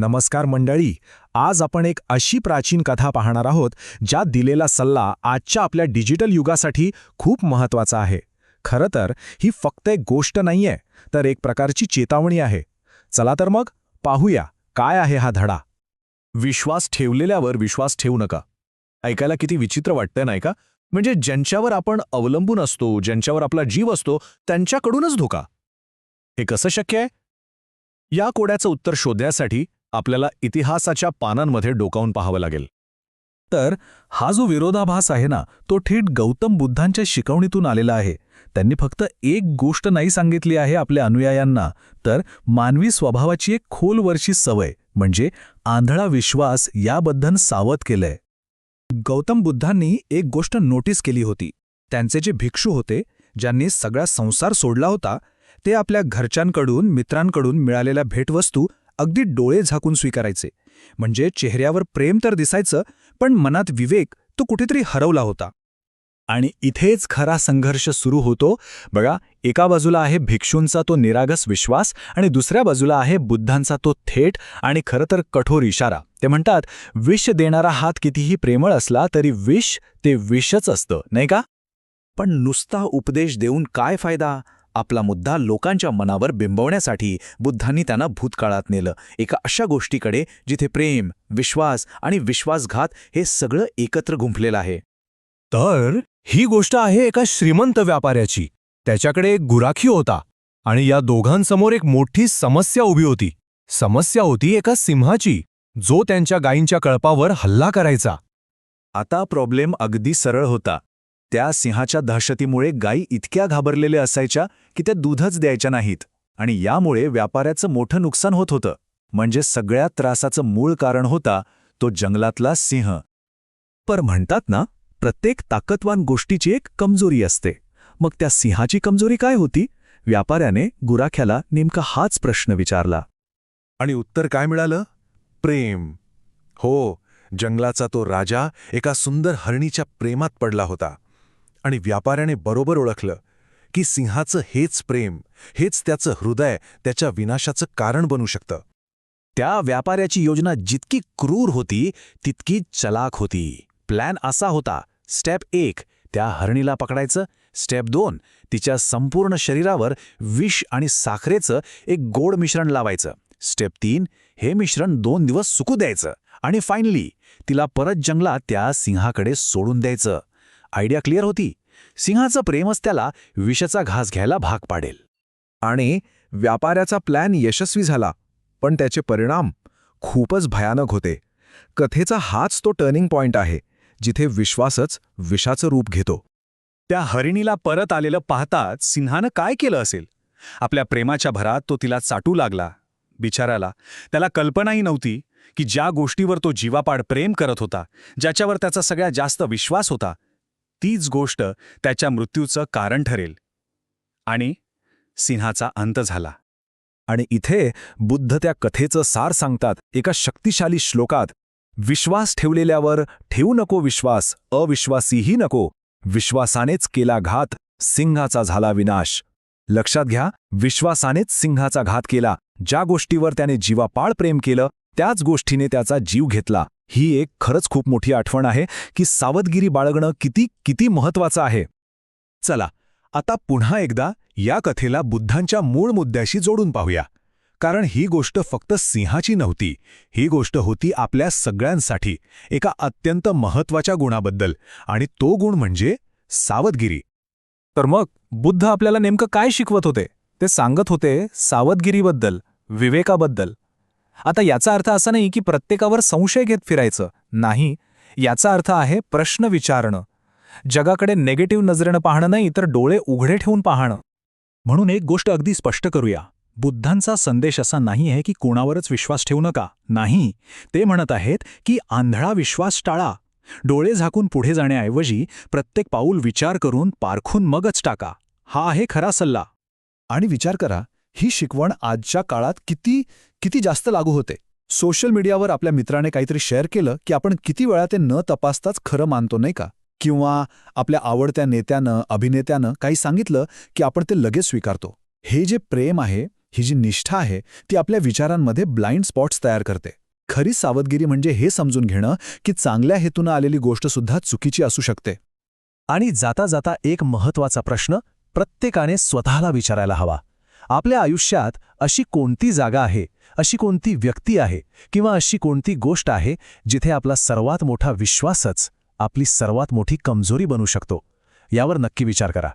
नमस्कार मंडळी आज आपण एक अशी प्राचीन कथा पाहणार आहोत ज्यात दिलेला सल्ला आजच्या आपल्या डिजिटल युगासाठी खूप महत्त्वाचा आहे. खरं तर ही फक्त एक गोष्ट नाहीये तर एक प्रकारची चेतावणी आहे. चला तर मग पाहूया काय आहे हा धडा? विश्वास ठेवलेल्यावर विश्वास ठेवू नका. ऐकायला किती विचित्र वाटतंय नाही का? म्हणजे ज्यांच्यावर आपण अवलंबून असतो ज्यांच्यावर आपला जीव असतो त्यांच्याकडूनच धोका. हे कसं शक्य आहे? या कोड्याचं उत्तर शोधण्यासाठी आपल्याला इतिहासाच्या पानांमध्ये डोकावून पाहावं लागेल. तर हा जो विरोधाभास आहे ना तो थेट गौतम बुद्धांच्या शिकवणीतून आलेला आहे. त्यांनी फक्त एक गोष्ट नाही सांगितली आहे आपल्या अनुयायांना तर मानवी स्वभावाची एक खोलवरची सवय म्हणजे आंधळा विश्वास याबद्दल सावध केलंय. गौतम बुद्धांनी एक गोष्ट नोटीस केली होती. त्यांचे जे भिक्षू होते ज्यांनी सगळा संसार सोडला होता ते आपल्या घरच्यांकडून मित्रांकडून मिळालेल्या भेटवस्तू अगदी डोळे झाकून स्वीकारायचे. म्हणजे चेहऱ्यावर प्रेम तर दिसायचं पण मनात विवेक तो कुठेतरी हरवला होता. आणि इथेच खरा संघर्ष सुरू होतो. बघा एका बाजूला आहे भिक्षूंचा तो निरागस विश्वास आणि दुसऱ्या बाजूला आहे बुद्धांचा तो थेट आणि खरं तर कठोर इशारा. ते म्हणतात विष देणारा हात कितीही प्रेमळ असला तरी विष ते विषच असतं नाही का? पण नुसता उपदेश देऊन काय फायदा? आपला मुद्दा लोकांच्या मनावर बिंबवण्यासाठी बुद्धांनी त्यांना भूतकाळात नेलं. एका अशा गोष्टीकडे जिथे प्रेम विश्वास आणि विश्वासघात हे सगळं एकत्र गुंफलेलं आहे. तर ही गोष्ट आहे एका श्रीमंत व्यापाऱ्याची. त्याच्याकडे एक गुराखी होता आणि या दोघांसमोर एक मोठी समस्या उभी होती. समस्या होती एका सिंहाची जो त्यांच्या गायींच्या कळपावर हल्ला करायचा. आता प्रॉब्लेम अगदी सरळ होता. त्या सिंहाच्या दहशतीमुळे गायी इतक्या घाबरलेल्या असायच्या की त्या दूधच द्यायच्या नाहीत. आणि यामुळे व्यापाऱ्याचं मोठं नुकसान होत होतं. म्हणजे सगळ्या त्रासाचं मूळ कारण होता तो जंगलातला सिंह. पर म्हणतात ना प्रत्येक ताकदवान गोष्टीची एक कमजोरी असते. मग त्या सिंहाची कमजोरी काय होती? व्यापाऱ्याने गुराख्याला नेमका हाच प्रश्न विचारला. आणि उत्तर काय मिळालं? प्रेम. हो जंगलाचा तो राजा एका सुंदर हरणीच्या प्रेमात पडला होता. आणि व्यापाऱ्याने बरोबर ओळखलं की सिंहाचं हेच प्रेम हेच त्याचं हृदय त्याच्या विनाशाचं कारण बनू शकतं. त्या व्यापाऱ्याची योजना जितकी क्रूर होती तितकी चलाक होती. प्लॅन असा होता स्टेप एक त्या हरणीला पकडायचं. स्टेप दोन तिच्या संपूर्ण शरीरावर विष आणि साखरेचं एक गोड मिश्रण लावायचं. स्टेप तीन हे मिश्रण दोन दिवस सुकू द्यायचं. आणि फायनली तिला परत जंगलात त्या सिंहाकडे सोडून द्यायचं. आयडिया क्लिअर होती. सिंहाचं प्रेमच त्याला विषाचा घास घ्यायला भाग पाडेल. आणि व्यापाऱ्याचा प्लॅन यशस्वी झाला. पण त्याचे परिणाम खूपच भयानक होते. कथेचा हाच तो टर्निंग पॉइंट आहे जिथे विश्वासच विषाचं रूप घेतो. त्या हरिणीला परत आलेलं पाहताच सिंहानं काय केलं असेल? आपल्या प्रेमाच्या भरात तो तिला चाटू लागला. बिचाराला त्याला कल्पनाही नव्हती की ज्या गोष्टीवर तो जीवापाड प्रेम करत होता ज्याच्यावर त्याचा सगळ्यात जास्त विश्वास होता तीच गोष्ट त्याच्या मृत्यूचं कारण ठरेल. आणि सिंहाचा अंत झाला. आणि इथे बुद्ध त्या कथेचं सार सांगतात एका शक्तिशाली श्लोकात विश्वास ठेवलेल्यावर ठेवू नको विश्वास अविश्वासीही नको विश्वासानेच केला घात सिंहाचा झाला विनाश. लक्षात घ्या विश्वासानेच सिंहाचा घात केला ज्या गोष्टीवर त्याने जीवापाळ प्रेम केलं त्याच गोष्टीने त्याचा जीव घेतला. ही एक खरंच खूप मोठी आठवण आहे की सावधगिरी बाळगणं किती किती महत्वाचं आहे. चला आता पुन्हा एकदा या कथेला बुद्धांच्या मूळ मुद्द्याशी जोडून पाहूया. कारण ही गोष्ट फक्त सिंहाची नव्हती. ही गोष्ट होती आपल्या सगळ्यांसाठी एका अत्यंत महत्त्वाच्या गुणाबद्दल. आणि तो गुण म्हणजे सावधगिरी. तर मग बुद्ध आपल्याला नेमकं काय शिकवत होते? ते सांगत होते सावधगिरीबद्दल विवेकाबद्दल. आता याचा अर्थ असा नाही की प्रत्येकावर संशय घेत फिरायचं. नाही याचा अर्थ आहे प्रश्न विचारणं. जगाकडे नेगेटिव्ह नजरेनं पाहणं नाही तर डोळे उघडे ठेवून पाहणं. म्हणून एक गोष्ट अगदी स्पष्ट करूया. बुद्धांचा संदेश असा नाही आहे की कोणावरच विश्वास ठेवू नका. नाही ते म्हणत आहेत की आंधळा विश्वास टाळा. डोळे झाकून पुढे जाण्याऐवजी प्रत्येक पाऊल विचार करून पारखून मगच टाका. हा आहे खरा सल्ला. आणि विचार करा ही शिकवण आजच्या काळात किती किती जास्त लागू होते. सोशल मीडियावर आपल्या मित्राने काहीतरी शेअर केलं की आपण किती वेळा ते न तपासताच खरं मानतो नाही का? किंवा आपल्या आवडत्या नेत्यानं अभिनेत्यानं काही सांगितलं की आपण ते लगेच स्वीकारतो. हे जे प्रेम आहे ही जी निष्ठा आहे ती आपल्या विचारांमध्ये ब्लाइंड स्पॉट्स तयार करते. खरी सावधगिरी म्हणजे हे समजून घेणं की चांगल्या हेतूनं आलेली गोष्टसुद्धा चुकीची असू शकते. आणि जाता जाता एक महत्त्वाचा प्रश्न प्रत्येकाने स्वतःला विचारायला हवा. आपल्या आयुष्यात अशी कोणती जागा आहे अशी कोणती व्यक्ती आहे किंवा अशी कोणती गोष्ट आहे जिथे आपला सर्वात मोठा विश्वासच आपली सर्वात मोठी कमजोरी बनू शकतो? यावर नक्की विचार करा.